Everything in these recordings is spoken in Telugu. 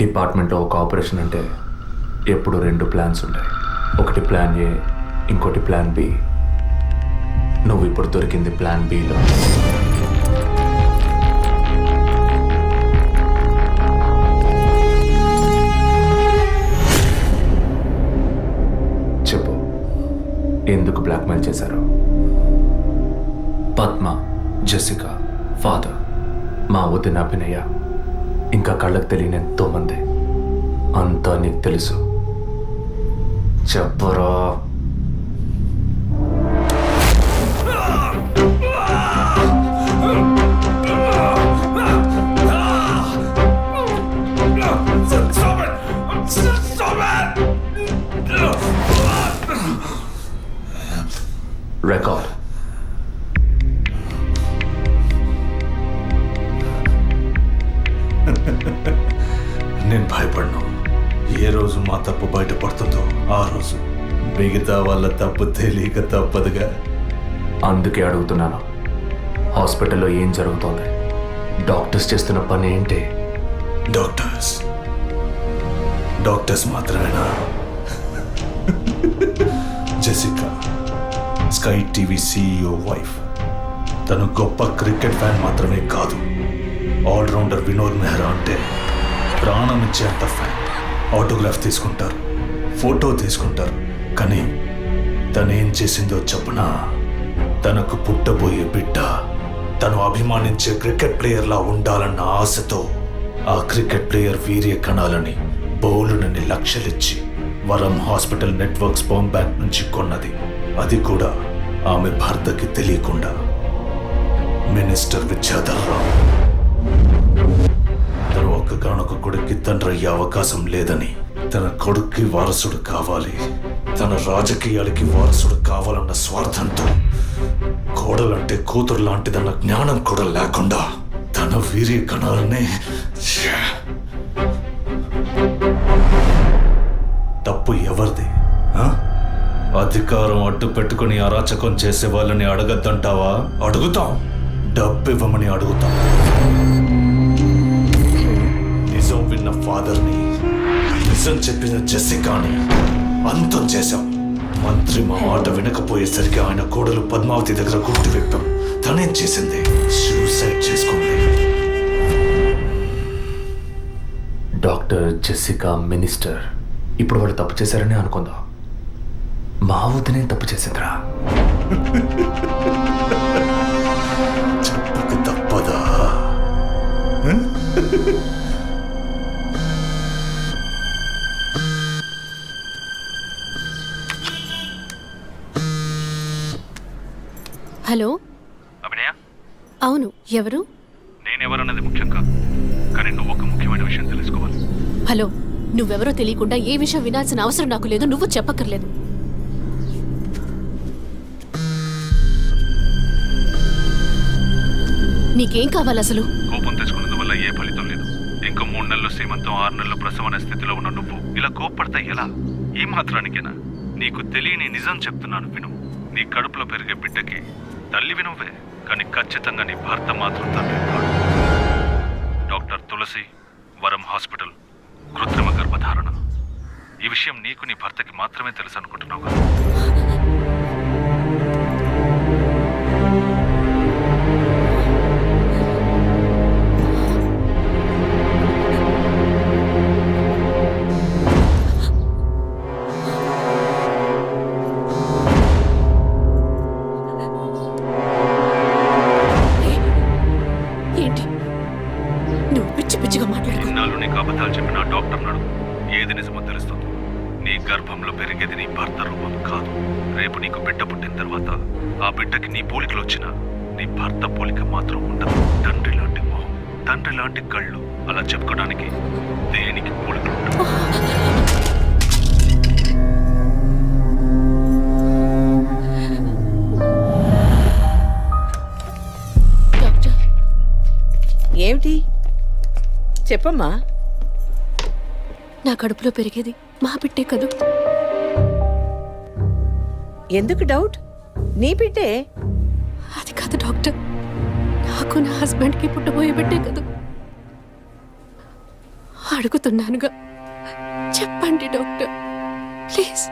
డిపార్ట్మెంట్లో ఒక ఆపరేషన్ అంటే ఎప్పుడు రెండు ప్లాన్స్ ఉంటాయి. ఒకటి ప్లాన్ ఏ ఇంకోటి ప్లాన్ బి. నువ్వు ఇప్పుడు దొరికింది ప్లాన్ బిలో చెప్పు. ఎందుకు బ్లాక్మెయిల్ చేశారు? పద్మ జెసికా ఫాదర్ మా వదిన అభినయ. ఇంకా కళ్ళకు తెలియని ఎంతోమంది అంతా నీకు తెలుసు. చెప్పరా? Record. తప్పు తెలియక తప్పదుగా. అందుకే అడుగుతున్నాను హాస్పిటల్లో ఏం జరుగుతోంది? డాక్టర్స్ చేస్తున్న పని ఏంటి? డాక్టర్స్. డాక్టర్స్ మాత్రమేనా? Jessica Sky TV CEO wife. తను గొప్ప క్రికెట్ ఫ్యాన్ మాత్రమే కాదు ఆల్రౌండర్ వినోద్ మెహ్రా అంటే ప్రాణం ఇచ్చేంత ఫ్యాన్. ఆటోగ్రాఫ్ తీసుకుంటారు ఫోటో తీసుకుంటారు కానీ తనేం చేసిందో చెప్పనా? తనకు పుట్టబోయే బిడ్డ తను అభిమానించే క్రికెట్ ప్లేయర్లా ఉండాలన్న ఆశతో ఆ క్రికెట్ ప్లేయర్ వీర్య కణాలని బౌలునని లక్షలిచ్చి వరం హాస్పిటల్ నెట్వర్క్ స్పామ్ బ్యాంక్ నుంచి కొన్నది. అది కూడా ఆమె భర్తకి తెలియకుండా. మినిస్టర్ విద్యాధర్ రావు తను ఒక్కగానొక్క కొడుక్కి తండ్రి అయ్యే అవకాశం లేదని తన కొడుక్కి వారసుడు కావాలి. తన రాజకీయాలకి వారసుడు కావాలన్న స్వార్థంతో కోడలంటే కూతురు లాంటిదన్న జ్ఞానం కూడా లేకుండా తన వీర్య కణాలనే తప్పు ఎవరిది అధికారం అడ్డు పెట్టుకుని అరాచకం చేసే వాళ్ళని అడగద్దంటావా? అడుగుతాం. డబ్బు ఇవ్వమని అడుగుతాం. నిజం విన్న ఫాదర్ని నిజం చెప్పిన జెసికాని అంతం చేశాం. మంత్రి మా మాట వినకపోయేసరికి ఆయన కోడలు పద్మావతి దగ్గర గుర్తు విప్పాం. తనేం చేసింది. సూసైడ్ చేసుకుంది డాక్టర్ జెసికా మినిస్టర్ ఇప్పుడు వాళ్ళు తప్పు చేశారని అనుకుందాం. మా వదినే తప్పు చేసిందిరా. హలో? అభినయ? అవును ఎవరు? నేనెవరన్నది ముఖ్యం కాదు కానీ నువ్వు ఒక ముఖ్యమైన విషయం తెలుసుకోవాలి. హలో నువ్వెవరో తెలియకుండా ఏ విషయం వినాల్సిన అవసరం నాకు లేదు నువ్వు చెప్పక్కర్లేదు. నీకేం కావాలి అసలు? కోపం తెచ్చుకున్నందువల్ల ఏ ఫలితం లేదు. ఇంకో మూడు నెలలు సీమంతం ఆరు నెలలు ప్రసవం అనే స్థితిలో ఉన్న నువ్వు ఇలా కోప్పడతా ఎలా? ఈ మాత్రానికేనా? నీకు తెలియని నిజం చెప్తున్నాను విను. నీ కడుపులో పెరిగే బిడ్డకి తల్లి వినువే కానీ ఖచ్చితంగా నీ భర్త మాత్రం తండ్రి కాడు. డాక్టర్ తులసి వరం హాస్పిటల్ కృత్రిమ గర్భధారణ. ఈ విషయం నీకు నీ భర్తకి మాత్రమే తెలుసు అనుకుంటున్నావు కదా? చెప్పమ్మా. నా కడుపులో పెరిగేది మా బిడ్డే కదూ. ఎందుకు డౌట్? నీ బిడ్డే అది కాదు డాక్టర్. నాకు నా హస్బెండ్కి పుట్టబోయే బిడ్డే కదూ. అడుగుతున్నానుగా. చెప్పండి డాక్టర్. ప్లీజ్.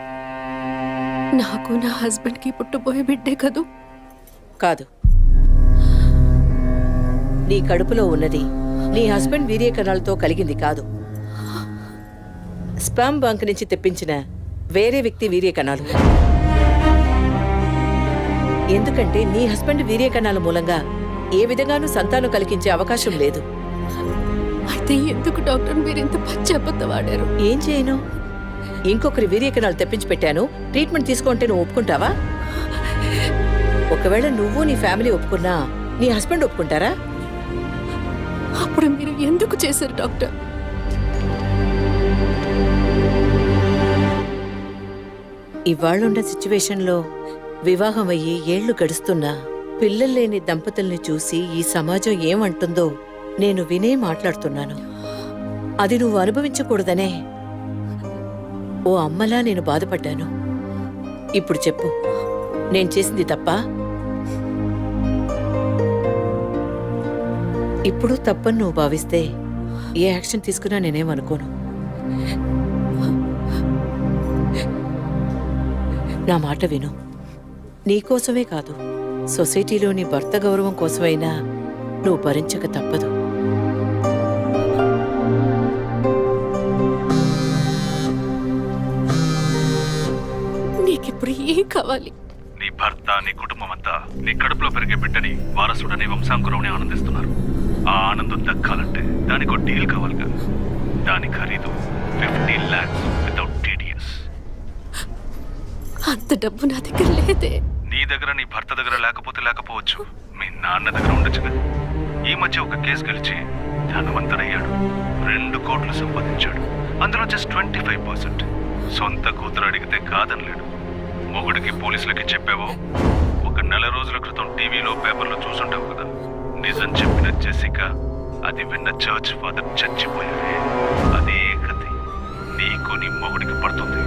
నాకు నా హస్బెండ్కి పుట్టబోయే బిడ్డే కదూ. కాదు. నీ కడుపులో ఉన్నది నీ హస్బెండ్ వీర్య కణాలతో కలిగింది కాదు. స్పామ్ బంక్ నుంచి తెప్పించిన వేరే వ్యక్తి వీర్య కణాలు ఎందుకంటే నీ హస్బెండ్ వీర్య కణాల మూలంగా ఏ విధంగానూ సంతానం కలిగించే అవకాశం లేదు. అయితే ఎందుకు డాక్టర్ మీరు ఇంత ఆడారు? ఏం చేయను? ఇంకొకరి వీర్య కణాలు తెప్పించి పెట్టాను. ట్రీట్మెంట్ తీసుకుంటే నువ్వు ఒప్పుకుంటావా? ఒకవేళ నువ్వు నీ ఫ్యామిలీ ఒప్పుకున్నా నీ హస్బెండ్ ఒప్పుకుంటారా? అప్పుడు మీరు ఎందుకు చేశారు డాక్టర్? ఇవాళ్ళున్న సిచ్యువేషన్లో వివాహం అయ్యి ఏళ్ళు గడుస్తున్నా పిల్లలు లేని దంపతుల్ని చూసి ఈ సమాజం ఏమంటుందో నేను వినే మాట్లాడుతున్నాను. అది నువ్వు అనుభవించకూడదనే ఓ అమ్మలా నేను బాధపడ్డాను. ఇప్పుడు చెప్పు నేను చేసింది తప్ప? ఇప్పుడు తప్పని నువ్వు భావిస్తే ఏ యాక్షన్ తీసుకున్నా నేనేమనుకోను నా మాట విను. నీకోసమే కాదు సొసైటీలోని భర్త గౌరవం కోసమైనా నువ్వు భరించక తప్పదు. నీకిప్పుడు ఏం కావాలి? నీ భర్త నీ కుటుంబం అంతా నీ కడుపులో పెరిగే బిడ్డని వారసుడని వంశాంకురమని ఆనందిస్తున్నారు. ఆ ఆనందం దక్కాలంటే దానికి ఒక డీల్ కావాలిగా. దాని ఖరీదు ఫిఫ్టీన్ ల్యాక్స్ వితౌట్ టీడీఎస్. అంత డబ్బు నా దగ్గర లేదే. నీ దగ్గర నీ భర్త దగ్గర లేకపోతే లేకపోవచ్చు. మీ నాన్న దగ్గర ఉండొచ్చు కదా. ఈ మధ్య ఒక కేసు గెలిచి ధనవంతుడయ్యాడు. రెండు కోట్లు సంపాదించాడు. అందులో జస్ట్ ట్వంటీ ఫైవ్ పర్సెంట్ సొంత కూతురు అడిగితే కాదనలేడు. మొగుడికి పోలీసులకి చెప్పావో? ఒక నెల రోజుల క్రితం టీవీలో పేపర్లో చూసుంటావు కదా. నిజం చెప్పిన జెసిక అది విన్న చర్చ్ ఫాదర్ చచ్చిపోయారే అదే కథ నీకు నీ మొగుడికి పడుతుంది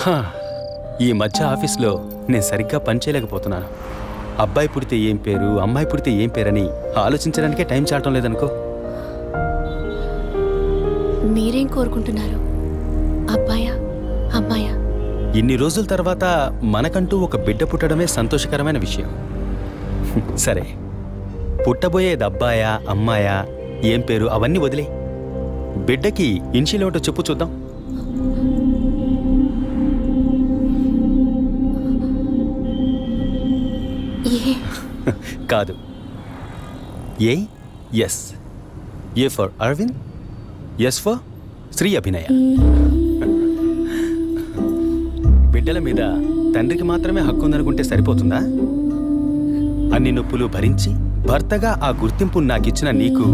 Huh. ఈ మధ్య ఆఫీస్లో నేను సరిగ్గా పనిచేయలేకపోతున్నాను. అబ్బాయి పుడితే ఏం పేరు అమ్మాయి పుడితే ఏం పేరని ఆలోచించడానికే టైం చాలటం లేదనుకో. మీరేం కోరుకుంటున్నారు? అబ్బాయా అమ్మాయా? ఇన్ని రోజుల తర్వాత మనకంటూ ఒక బిడ్డ పుట్టడమే సంతోషకరమైన విషయం. సరే పుట్టబోయేది అబ్బాయా అమ్మాయా ఏం పేరు అవన్నీ వదిలే. బిడ్డకి ఇన్షియల్ ఏమిటో చెప్పు చూద్దాం. కాదు. A S A for Arvind S for Sri అభినయ బిడ్డల మీద తండ్రికి మాత్రమే హక్కు ఉందనుకుంటే సరిపోతుందా? అన్ని నొప్పులు భరించి భర్తగా ఆ గుర్తింపు నాకిచ్చిన నీకు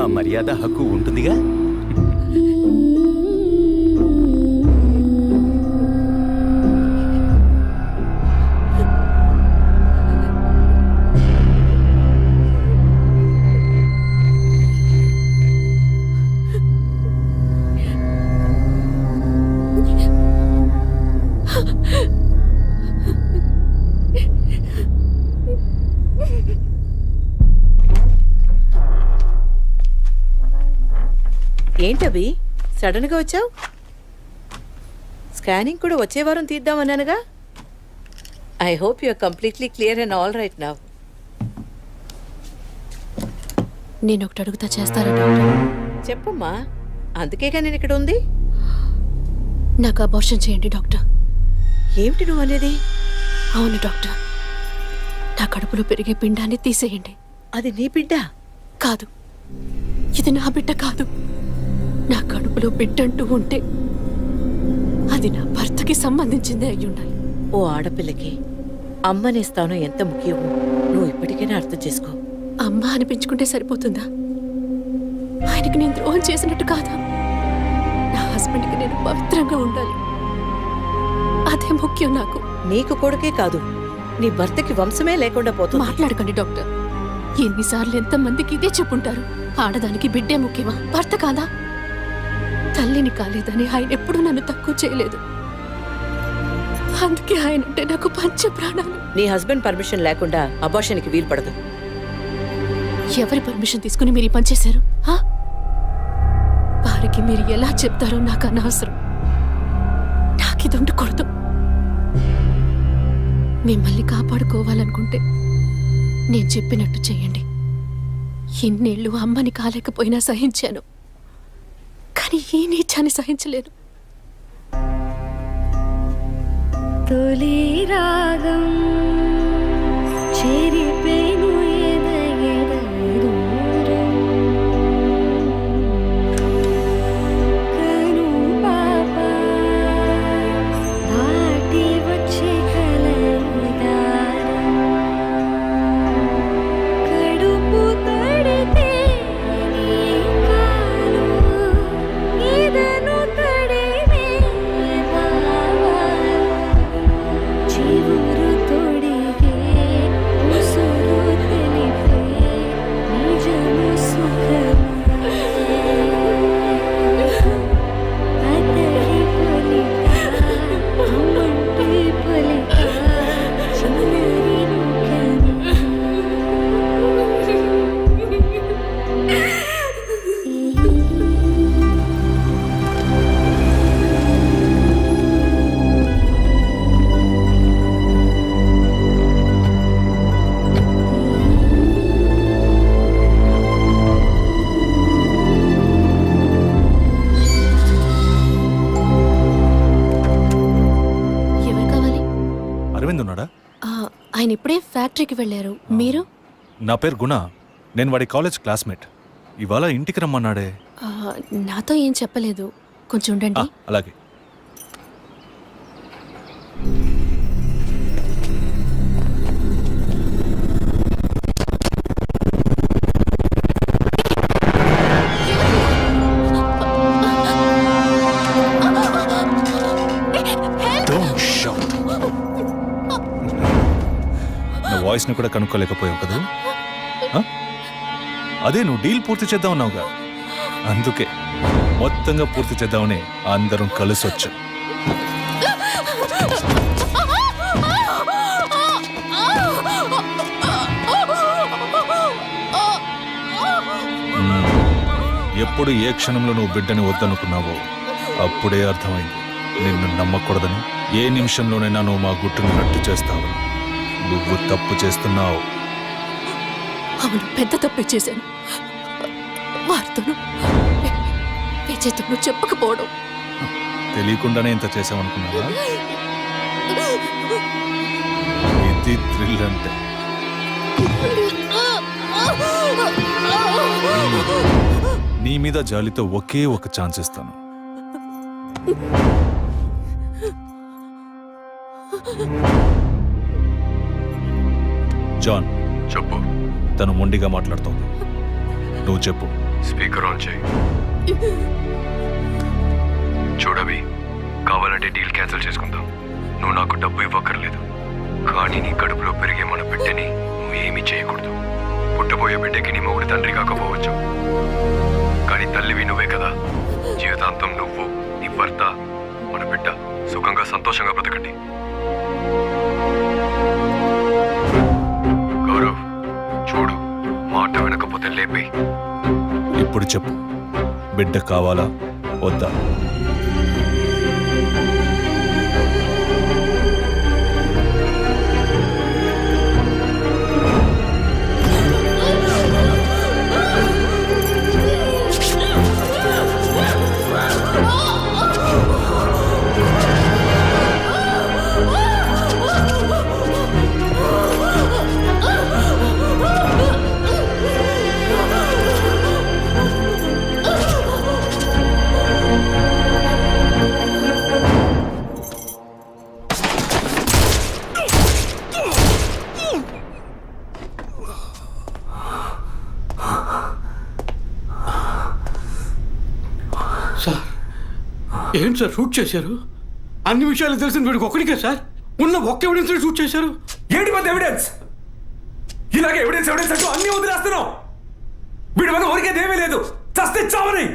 ఆ మర్యాద హక్కు ఉంటుందిగా? ఏంటవి? సడన్గా వచ్చావు? స్కానింగ్ కూడా వచ్చే వారం తీద్దామన్నానుగా? I hope you're completely clear and all right now నేను ఒకటి అడుగుతా చేస్తారా డాక్టర్? చెప్పమ్మా అందుకేగా నేను ఇక్కడ ఉంది? నాకు అబార్షన్ చేయండి డాక్టర్. ఏమిటి నువ్వు అనేది? అవును డాక్టర్. నా కడుపులో పెరిగే పిండాన్ని తీసేయండి. అది నీ బిడ్డ కాదు. ఇది నా బిడ్డ కాదు. నా కడుపులో బిడ్డ అంటూ ఉంటే అది నా భర్తకి సంబంధించిందే అయి ఉండాలి ఓ ఆడపిల్లకి అమ్మనే స్థానం ఎంత ముఖ్యమో నువ్వు ఇప్పటికైనా అర్థం చేసుకో. అమ్మ అనిపించుకుంటే సరిపోతుందా? ఆయనకి నేను ద్రోహం చేసినట్టు కాదా? నా హస్బెండ్కి నేను పవిత్రంగా ఉండాలి. అదే ముఖ్యం నాకు. నీకు కొడుకే కాదు నీ భర్తకి వంశమే లేకుండా పోతుంది. మాట్లాడకండి డాక్టర్. ఎన్నిసార్లు ఎంతమందికి ఇదే చెప్పుంటారు? ఆడదానికి బిడ్డే ముఖ్యమా? భర్త కాదా? తల్లిని కాలేదని ఆయన ఎప్పుడూ నన్ను తక్కువ చేయలేదు. అందుకే ఆయన అంటే నాకు పంచ ప్రాణాలు. నీ హస్బెండ్ పర్మిషన్ లేకుండా అబార్షన్కి వీలు పడదు. ఎవరి పర్మిషన్ తీసుకుని మీరు ఈ పని చేశారు? హా? వారికి మీరు ఎలా చెప్తారో నాకు అనవసరం. నాకు ఇది ఉండకూడదు. మిమ్మల్ని కాపాడుకోవాలనుకుంటే నేను చెప్పినట్టు చేయండి. ఇన్నేళ్ళు అమ్మని కాలేకపోయినా సహించాను. కానీ ఈ నీచాన్ని సహించలేను. తొలి రాగం చెరిపేను ఆయన ఇప్పుడే ఫ్యాక్టరీకి వెళ్ళారు. మీరు? నా పేరు గుణ. నేను వాడి కాలేజ్ క్లాస్మేట్. ఇవాళ ఇంటికి రమ్మన్నాడే. ఆ, నాతో ఏం చెప్పలేదు. కొంచెం ఆ, ఉండండి అలాగే. వాయిస్ని కూడా కనుక్కోలేకపోయావు కదా? అదే నువ్వు డీల్ పూర్తి చేద్దాం అన్నావుగా అందుకే మొత్తంగా పూర్తి చేద్దామని అందరం కలిసొచ్చు. ఎప్పుడు ఏ క్షణంలో నువ్వు బిడ్డని వద్దనుకున్నావో అప్పుడే అర్థమైంది. నిన్ను నమ్మకూడదని ఏ నిమిషంలోనైనా నువ్వు మా గుట్టును నట్టు చేస్తావని. నువ్వు తప్పు చేస్తున్నావు. అవును పెద్ద తప్పే చేశాను. వారితోనూ విజయ్తోనూ చెప్పకపోవడం. తెలియకుండానే ఇంత చేసావనుకున్నావా ఇది థ్రిల్ అంటే. నీ మీద జాలితో ఒకే ఒక ఛాన్స్ ఇస్తాను. జాన్ చెప్పు. తను మొండిగా మాట్లాడుతోంది. నువ్వు చెప్పు. స్పీకర్ ఆన్ చేయి. చూడవి కావాలంటే డీల్ క్యాన్సిల్ చేసుకుందాం. నువ్వు నాకు డబ్బు ఇవ్వక్కర్లేదు. కానీ నీ కడుపులో పెరిగే మన బిడ్డని నువ్వు ఏమీ చేయకూడదు. పుట్టబోయే బిడ్డకి నీ మొగుడు తండ్రి కాకపోవచ్చు. కానీ తల్లివి నువ్వే కదా. జీవితాంతం నువ్వు నీ భర్త మన బిడ్డ. సుఖంగా సంతోషంగా బ్రతకండి. లేపి ఇప్పుడు చెప్పు. బిడ్డ కావాలా? వద్దా? ఏంటి సార్ షూట్ చేశారు? అన్ని విషయాలు తెలిసిన వీడికి ఒక్కడికే సార్? ఉన్న ఒక్క ఎవిడెన్స్ షూట్ చేశారు? ఏంటి పెద్ద ఎవిడెన్స్ ఇలాగే ఎవిడెన్స్ ఎవిడెన్స్ అంటూ అన్ని వదిలేస్తున్నావు వీడి వల్ల ఊరికేది లేదు. చస్తే చావని.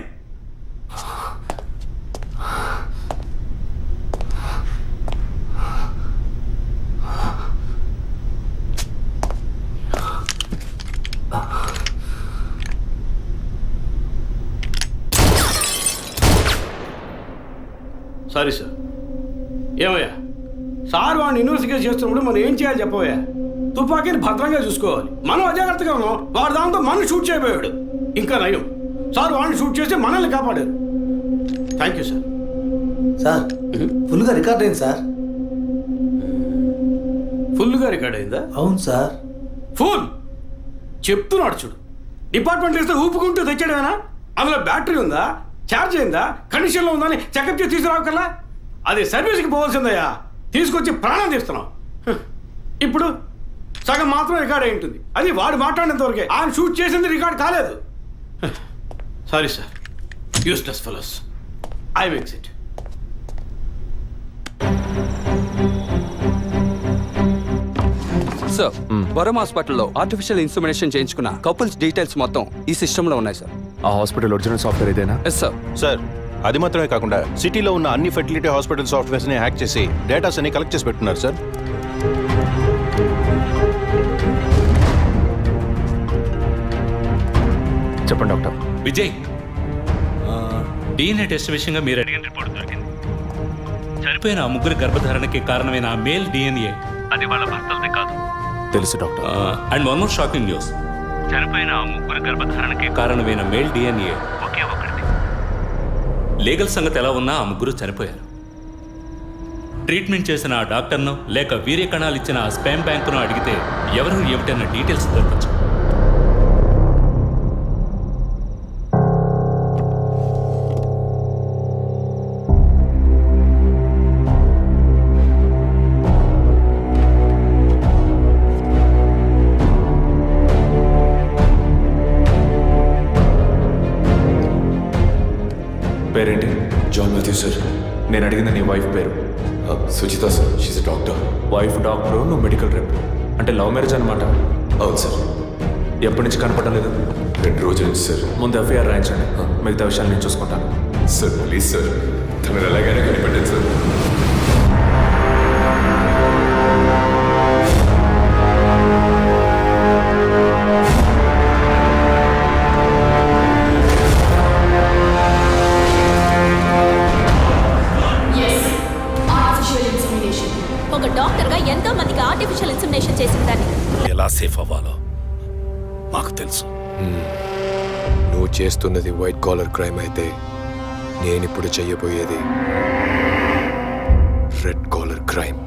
Sorry sir. ఏమయ్యా? సార్ వాడిని ఇన్వెస్టిగేట్ చేస్తున్నప్పుడు మనం ఏం చేయాలి చెప్పవయ్యా? తుపాకీని భద్రంగా చూసుకోవాలి. మనం అజాగ్రత్తగా ఉన్నాం. వాడు దాంతో మనం షూట్ చేయబోయాడు. ఇంకా నయం. సార్ వాడిని షూట్ చేసి మనల్ని కాపాడారు. థ్యాంక్ యూ సార్ సార్ ఫుల్గా రికార్డ్ అయింది సార్. ఫుల్గా రికార్డ్ అయిందా? అవును సార్. ఫుల్! చెప్తున్నాడు చూడు. డిపార్ట్మెంట్ ఇస్తే ఊపుకుంటూ తెచ్చాడేనా అందులో బ్యాటరీ ఉందా? ఛార్జ్ అయిందా? కండిషన్లో ఉందా అని చెకప్ చేసి తీసుకురావకల్లా అది సర్వీస్కి పోవాల్సిందయ్యా. తీసుకొచ్చి ప్రాణం తీస్తున్నాం. ఇప్పుడు సగం మాత్రం రికార్డ్ అయి ఉంటుంది. అది వాడు మాట్లాడినంత వరకే. ఆయన షూట్ చేసింది రికార్డ్ కాలేదు. Sorry sir. Useless fellows. I makes it sir వరం హాస్పిటల్లో ఆర్టిఫిషియల్ ఇన్సుమినేషన్ చేయించుకున్న కపుల్స్ డీటెయిల్స్ మొత్తం ఈ సిస్టంలో ఉన్నాయి సార్. ఆ హాస్పిటల్ ఒరిజినల్ సాఫ్ట్వేర్ ఇదేనా? ఎస్ సార్ సార్ అది మాత్రమే కాకుండా సిటీలో ఉన్న అన్ని ఫెర్టిలిటీ హాస్పిటల్ సాఫ్ట్వేర్స్ని హ్యాక్ చేసి డేటాస్ అన్ని కలెక్ట్ చేసి పెట్టున్నారు సార్ చెప్పండి డాక్టర్. విజయ్ డిఎన్ఏ టెస్ట్ విషయంగా మీరు అడిగిన రిపోర్ట్ దొరికింది. చనిపోయిన ఆ ముగ్గురు గర్భధారణకి కారణమైన ఆ మేల్ డిఎన్ఏ అది వాళ్ళ భర్తలది కాదు. తెలుసు doctor. And one more shocking news. చనిపోయిన ఆ ముగ్గురు గర్భధారణకి కారణమైన మేల్ డిఎన్ఏ. ఒకే ఒకటిది లీగల్ సంగతి ఎలా ఉన్నా ఆ ముగ్గురు చనిపోయారు. ట్రీట్మెంట్ చేసిన ఆ డాక్టర్ను లేక వీర్య కణాలు ఇచ్చిన ఆ స్పామ్ బ్యాంకును అడిగితే ఎవరు ఏమిటన్న డీటెయిల్స్ దొరకచ్చు. పేరేంటి? John Mathew sir. నేను అడిగిన నీ వైఫ్ పేరు. Suchitha sir. She's doctor wife doctor నువ్వు మెడికల్ రేపు. అంటే లవ్ మ్యారేజ్ అనమాట అవును సార్. ఎప్పటి నుంచి కనపడడం లేదు? రెండు రోజుల నుంచి సార్. ముందు ఎఫ్ఐఆర్ రాయించండి. మిగతా విషయాలు నేను చూసుకుంటాను. Sir please sir. తమరు ఎలాగైనా కనిపెట్టండి సార్. ఒక డాక్టర్గా ఎంతో మందికి ఆర్టిఫిషియల్ ఇన్సమినేషన్ చేసిన దాన్ని ఎలా సేఫ్ అవ్వాలో మాకు తెలుసు. నువ్వు చేస్తున్నది వైట్ కాలర్ క్రైమ్ అయితే నేనిప్పుడు చెయ్యబోయేది రెడ్ కాలర్ క్రైమ్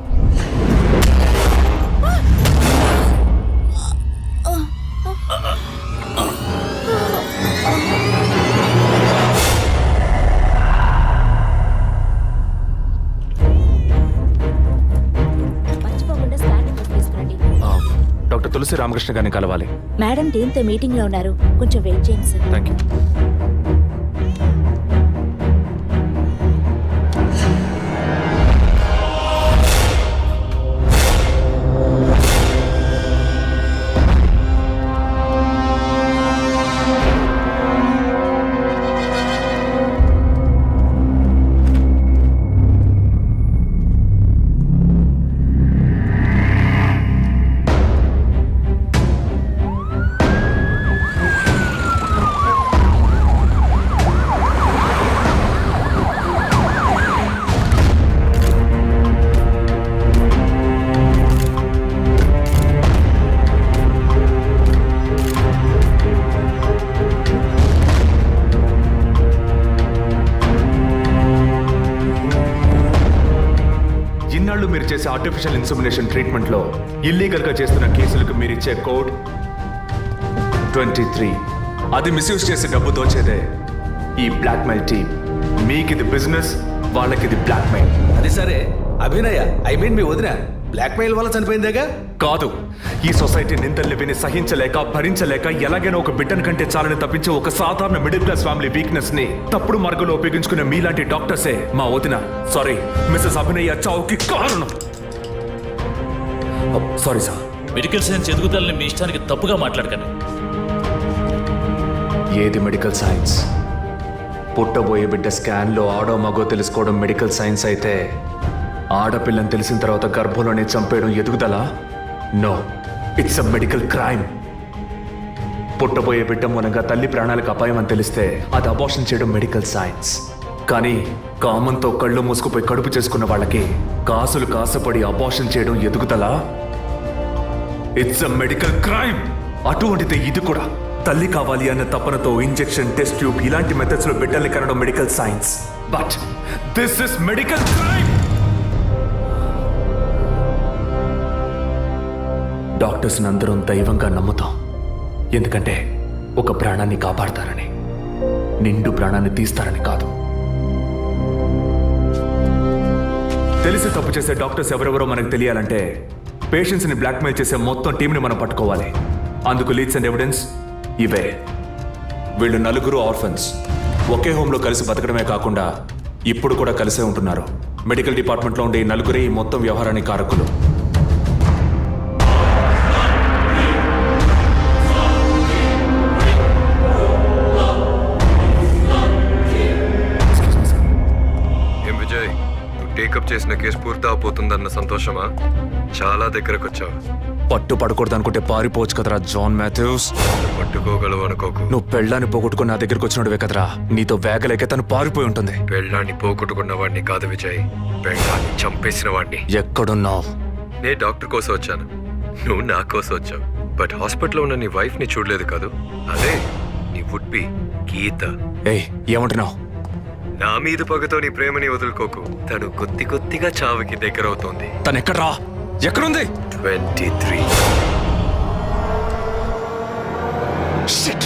రామకృష్ణ గారిని కలవాలి. మేడం దీంతో మీటింగ్లో ఉన్నారు. కొంచెం వెయిట్ చేయండి సార్. థ్యాంక్ యూ మీరు చేసే ఆర్టిఫిషియల్ ఇన్సమినేషన్ ట్రీట్మెంట్లో ఇల్లీగల్గా చేస్తున్న కేసులకు మీరు ఇచ్చే కోడ్ ట్వంటీ త్రీ. అది మిస్యూజ్ చేసి డబ్బు దోచేదే ఈ బ్లాక్మెయిల్ టీమ్ మీకు ఇది బిజినెస్ వాళ్ళకి ఇది బ్లాక్మెయిల్ అది సరే. అభినయ ఐ మీన్ మీ వదిన. బ్లాక్మెయిల్ వల్ల చనిపోయిందేగా? కాదు. ఈ సొసైటీ నిందల్ని విని సహించలేక భరించలేక ఎలాగైనా ఒక బిడ్డను కంటే చాలని తప్పించే ఒక సాధారణ మిడిల్ క్లాస్ ఫ్యామిలీ వీక్నెస్ని తప్పుడు మార్గంలో ఉపయోగించుకునే మీలాంటి డాక్టర్సే మా వదిన. సారీ మిస్సెస్ అభినయ చావుకి కారణం. Sorry sir. మెడికల్ సైన్స్ ఎదుగుదలని మీ ఇష్టానికి తప్పుగా మాట్లాడకండి. ఏది మెడికల్ సైన్స్? పుట్టబోయే బిడ్డ స్కాన్లో ఆడో మగో తెలుసుకోవడం మెడికల్ సైన్స్ అయితే ఆడపిల్లని తెలిసిన తర్వాత గర్భంలోనే చంపేయడం ఎదుగుదల? No it's a medical crime పుట్టబోయే బిడ్డ మూలంగా తల్లి ప్రాణాలకు అపాయం అని తెలిస్తే అది అబార్షన్ చేయడం మెడికల్ సైన్స్ కానీ కామంతో కళ్ళు మూసుకుపోయి కడుపు చేసుకున్న వాళ్ళకి కాసులు కాసపడి అబార్షన్ చేయడం ఎదుగుదల? ఇట్స్ అ మెడికల్ క్రైమ్ అటువంటిదే ఇది కూడా. తల్లి కావాలి అన్న తపనతో ఇంజెక్షన్ టెస్ట్ ట్యూబ్ ఇలాంటి మెథడ్స్లో బిడ్డల్ని కనడం medical science but this is medical crime డాక్టర్స్ని అందరం దైవంగా నమ్ముతాం. ఎందుకంటే ఒక ప్రాణాన్ని కాపాడతారని నిండు ప్రాణాన్ని తీస్తారని కాదు. తెలిసి తప్పు చేసే డాక్టర్స్ ఎవరెవరో మనకు తెలియాలంటే పేషెంట్స్ని బ్లాక్మెయిల్ చేసే మొత్తం టీంని మనం పట్టుకోవాలి. అందుకు లీడ్స్ అండ్ ఎవిడెన్స్ ఇవే. వీళ్ళు నలుగురు ఆర్ఫన్స్. ఒకే హోంలో కలిసి బతకడమే కాకుండా ఇప్పుడు కూడా కలిసే ఉంటున్నారు. మెడికల్ డిపార్ట్మెంట్లో ఉండే ఈ నలుగురే ఈ మొత్తం వ్యవహారానికి కారకులు. టేకప్ చేసిన కేసు పూర్తి అవబోతుందన్న సంతోషమా? చాలా దగ్గరకు వచ్చావు పట్టు పడకూడదు అనుకుంటే పారిపోవచ్చు కదరా జాన్ మాథ్యూస్. పట్టుకోగలవు అనుకోకు. నువ్వు పెళ్ళాన్ని పోగొట్టుకుని నా దగ్గరికి వచ్చినట్టువే కదరా. నీతో వేగలేక తను పారిపోయి ఉంటుంది. పెళ్ళాన్ని పోగొట్టుకున్న వాడిని కాదు విజయ్. పెళ్ళాన్ని చంపేసిన వాడిని ఎక్కడున్నావు? నేను డాక్టర్ కోసం వచ్చాను. నువ్వు నా కోసం వచ్చావు. బట్ హాస్పిటల్లో ఉన్న నీ వైఫ్ని చూడలేదు కాదు. అదే నీ వుడ్ బి గీత. ఏయ్ ఏమంటున్నావు? నా మీద పగతో నీ ప్రేమని వదులుకోకు. తను కొద్ది కొద్దిగా చావుకి దగ్గర అవుతోంది తను ఎక్కడ్రా ఎక్కడుంది? Twenty three. Shit.